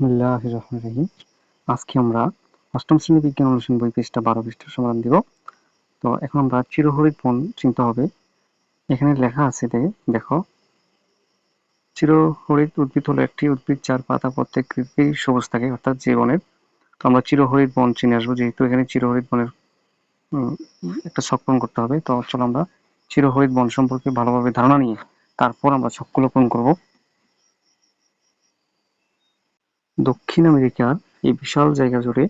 রহিম। আজকে আমরা অষ্টম শ্রেণি বিজ্ঞান অনুশীলন বই পৃষ্ঠা বারো পৃষ্ঠার সমাধান দিব। তো এখন আমরা চিরহরিত বন চিনতে হবে। এখানে লেখা আছে দেখো, চিরহরিত উদ্ভিদ হলো একটি উদ্ভিদ যার পাতা প্রত্যেকটি সবুজ থাকে, অর্থাৎ যে বনের। তো আমরা চিরহরিত বন চিনে আসব, যেহেতু এখানে চিরহরিত বনের একটা ছকপূরণ করতে হবে। তো চলো আমরা চিরহরিত বন সম্পর্কে ভালোভাবে ধারণা নিয়ে তারপর আমরা ছকগুলো পূরণ করব। দক্ষিণ আমেরিকার এই বিশাল জায়গা জুড়ে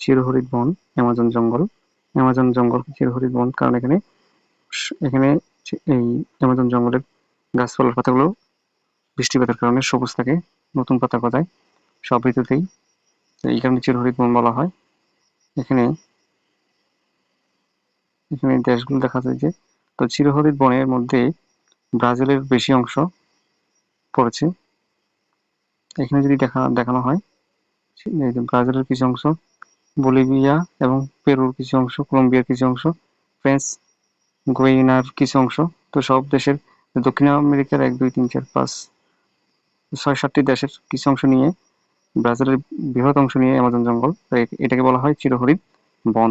চিরহরিত বন, অ্যামাজন জঙ্গল। অ্যামাজন জঙ্গল চিরহরিত বন কারণ এখানে এখানে এই অ্যামাজন জঙ্গলের গাছপালার পাতাগুলো বৃষ্টিপাতের কারণে সবুজ থাকে, নতুন পাতা গজায় সব ঋতুতেই এই কারণে চিরহরিত বন বলা হয়। এখানে এখানে দেশগুলো দেখা যায় যে, তো চিরহরিত বনের মধ্যে ব্রাজিলের বেশি অংশ পড়েছে। এখানে যদি দেখা, দেখানো হয় ব্রাজিলের কিছু অংশ, বলিভিয়া এবং পেরুর কিছু অংশ, কলম্বিয়ার কিছু অংশ, ফ্রেন্স, গোয়েনার কিছু অংশ, তো সব দেশের দক্ষিণ আমেরিকার এক, দুই, তিন, চার, পাঁচ, ছয়, সাতটি দেশের কিছু অংশ নিয়ে, ব্রাজিলের বৃহৎ অংশ নিয়ে অ্যামাজন জঙ্গল এটাকে বলা হয় চিরহরিত বন।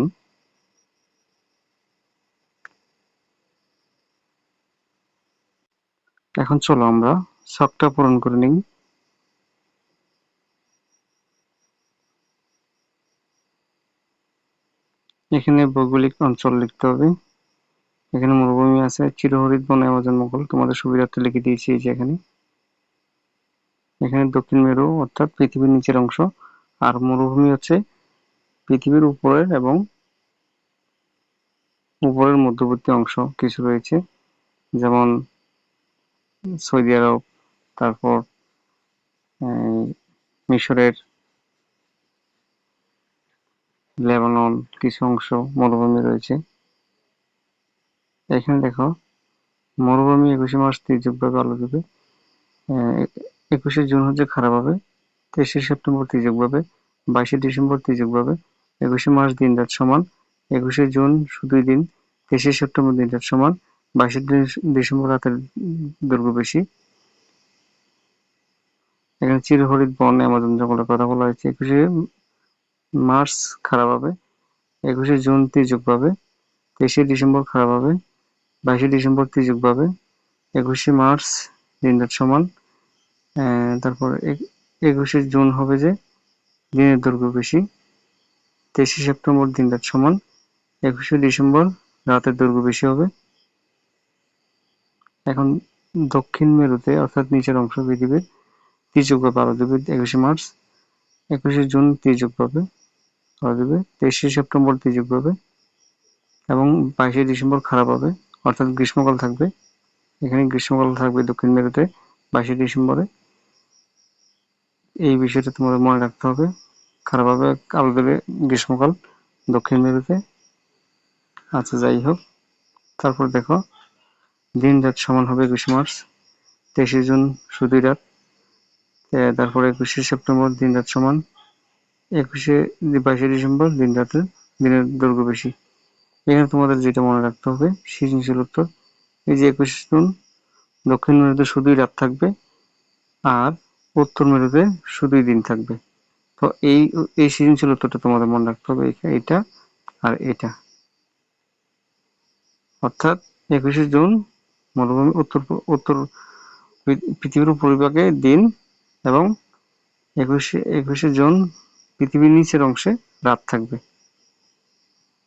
এখন চলো আমরা শখটা পূরণ করে নিই। এখানে ভৌগোলিক অঞ্চল লিখতে হবে। এখানে মরুভূমি আছে। চিরহরিত বন অ্যামাজন মঙ্গল তোমাদের সুবিধার্থে লিখে দিয়েছি এই যে এখানে। এখানে দক্ষিণ মেরু, অর্থাৎ পৃথিবীর নিচের অংশ। আর মরুভূমি হচ্ছে পৃথিবীর উপরের এবং উপরের মধ্যবর্তী অংশ কিছু রয়েছে। যেমন সৌদি আরব, তারপর মিশরের লেবানন কিছু অংশ মরুভূমি রয়েছে। এখানে দেখো, মরুভূমি একুশে মার্চ তীর্যকভাবে আলো দেবে একুশে জুন হচ্ছে খারাপ হবে তেইশে সেপ্টেম্বর তীর্যকভাবে বাইশে ডিসেম্বর তীর্যকভাবে একুশে মার্চ দিন রাত সমান, একুশে জুন শুধুই দিন, তেইশে সেপ্টেম্বর দিন রাত সমান, বাইশে ডিসেম্বর রাতের দৈর্ঘ্য বেশি। এখানে চিরহরিত বন, অ্যামাজন জঙ্গলের কথা বলা হয়েছে। একুশে মার্চ খারাপ হবে, একুশে জুন তির্যক পাবে, তেইশে ডিসেম্বর খারাপ হবে, বাইশে ডিসেম্বর তির্যক পাবে, একুশে মার্চ দিন রাত সমান তারপর একুশে জুন হবে যে দিনের দৈর্ঘ্য বেশি, তেইশে সেপ্টেম্বর দিন রাত সমান, একুশে ডিসেম্বর রাতের দৈর্ঘ্য বেশি হবে। এখন দক্ষিণ মেরুতে অর্থাৎ নিচের অংশ পৃথিবীর তির্যক পাবে আরও দেবে একুশে মার্চ, একুশে জুন তির্যক পাবে। ভালো দেবে তেইশে সেপ্টেম্বর তির্যক পাবে এবং বাইশে ডিসেম্বর খারাপ হবে। অর্থাৎ গ্রীষ্মকাল থাকবে। এখানে গ্রীষ্মকাল থাকবে দক্ষিণ মেরুতে বাইশে ডিসেম্বরে। এই বিষয়টা তোমাদের মনে রাখতে হবে। খারাপ হবে আলো দেবে গ্রীষ্মকাল দক্ষিণ মেরুতে। আচ্ছা যাই হোক। তারপর দেখো, দিন রাত সমান হবে একুশে মার্চ, তেইশে জুন শুধুই রাত। তারপরে একুশে সেপ্টেম্বর দিন রাত সমান একুশে বাইশে ডিসেম্বর, দিন রাতের দিনের দৈর্ঘ্য বেশি। এখানে তোমাদের যেটা মনে রাখতে হবে সৃজনশীল উত্তর। এই যে একুশে জুন, দক্ষিণ মেরুতে শুধুই রাত থাকবে, আর উত্তর মেরুতে শুধুই দিন থাকবে। তো এই এই সৃজনশীল উত্তরটা তোমাদের মনে রাখতে হবে এটা আর এটা। অর্থাৎ একুশে জুন মরুভূমি উত্তর উত্তর পৃথিবীর উপরিভাগে দিন এবং একুশে একুশে জুন পৃথিবীর নিচের অংশে রাত থাকবে।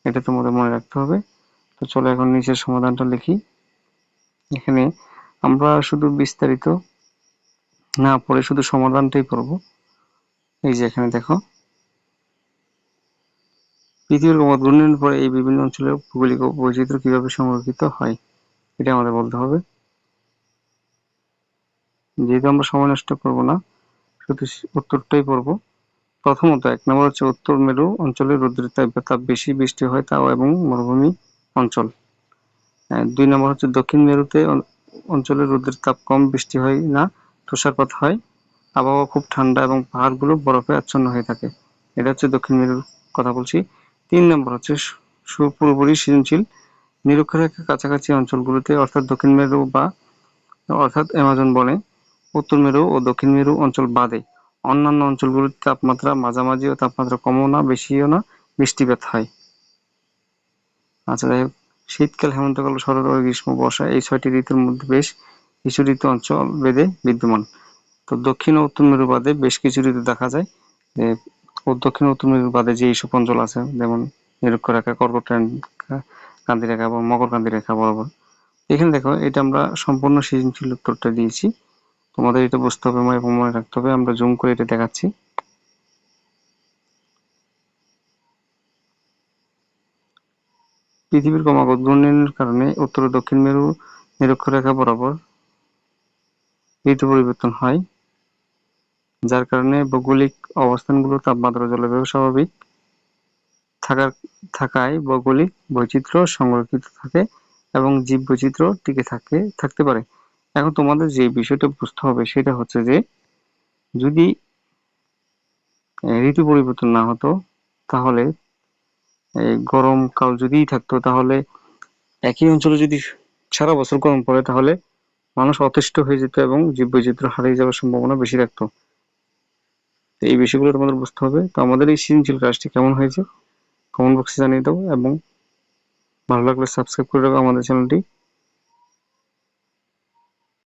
এটা তোমাদের মনে রাখতে হবে। তো চলো এখন নিচের সমাধানটা লিখি। এখানে আমরা শুধু বিস্তারিত না পড়ে শুধু সমাধানটাই পড়ব। এই যে এখানে দেখো। পৃথিবীর ঘূর্ণনের পরে এই বিভিন্ন অঞ্চলের ভৌগোলিক বৈচিত্র্য কীভাবে সংরক্ষিত হয়, এটা আমাদের বলতে হবে। যেহেতু আমরা সময় নষ্ট করব না, শুধু উত্তরটাই পড়ব। প্রথমত এক নম্বর হচ্ছে উত্তর মেরু অঞ্চলে রৌদ্রের তাপ বেশি, বৃষ্টি হয় তাও এবং মরুভূমি অঞ্চল। দুই নম্বর হচ্ছে দক্ষিণ মেরুতে অঞ্চলে রোদের তাপ কম, বৃষ্টি হয় না, তুষারপাত হয়। আবহাওয়া খুব ঠান্ডা এবং পাহাড়গুলো বরফে আচ্ছন্ন হয়ে থাকে। এটা হচ্ছে দক্ষিণ মেরুর কথা বলছি। তিন নম্বর হচ্ছে পুরোপুরি সৃজনশীল নিরক্ষরেখার কাছাকাছি অঞ্চলগুলোতে, অর্থাৎ দক্ষিণ মেরু বা অর্থাৎ অ্যামাজন বনে উত্তর মেরু ও দক্ষিণ মেরু অঞ্চল বাদে। অন্যান্য অঞ্চলগুলোতে তাপমাত্রা মাঝামাঝি ও তাপমাত্রা কমও না, বেশিও না বৃষ্টিপাত হয়। আচ্ছা যাই হোক, শীতকাল হেমন্তকাল শরৎ ও গ্রীষ্ম বর্ষা এই ছয়টি ঋতুর মধ্যে বেশ কিছু ঋতু অঞ্চল বেদে বিদ্যমান। তো দক্ষিণ ও উত্তর মেরু বাদে বেশ কিছু ঋতু দেখা যায় যে দক্ষিণ ও উত্তর মেরু বাদে যে এইসব অঞ্চল আছে, যেমন কর্কট রেখা কান্তি রেখা এবং মকর কান্দি রেখা বরাবর। এখানে দেখো, এটা আমরা সম্পূর্ণ সৃজনশীল উত্তরটা দিয়েছি। তোমাদের এটা বুঝতে হবে এবং মনে রাখতে হবে। আমরা জুম করে এটা দেখাচ্ছি। পৃথিবীর ক্রমাগত ঘূর্ণনের কারণে উত্তর ও দক্ষিণ মেরু নিরক্ষরেখা বরাবর ঋতু পরিবর্তন হয়, যার কারণে ভৌগোলিক অবস্থানগুলো তাপমাত্রা জলবায়ু স্বাভাবিক থাকার, থাকায় ভৌগোলিক বৈচিত্র্য সংরক্ষিত থাকে এবং জীব বৈচিত্র্য টিকে থাকে, থাকতে পারে। এখন তোমাদের যে বিষয়টা বুঝতে হবে সেটা হচ্ছে যে, যদি ঋতু পরিবর্তন না হতো, তাহলে গরমকাল যদিই থাকতো, তাহলে একই অঞ্চলে যদি সারা বছর গরম পড়ে, তাহলে মানুষ অতিষ্ঠ হয়ে যেত এবং জীববৈচিত্র্য হারিয়ে যাওয়ার সম্ভাবনা বেশি থাকতো। তো এই বিষয়গুলো তোমাদের বুঝতে হবে। তো আমাদের এই সৃজনশীল কাজটি কেমন হয়েছে? কমেন্ট বক্সে জানিয়ে দাও এবং ভালো লাগলে সাবস্ক্রাইব করে রাখো আমাদের চ্যানেলটি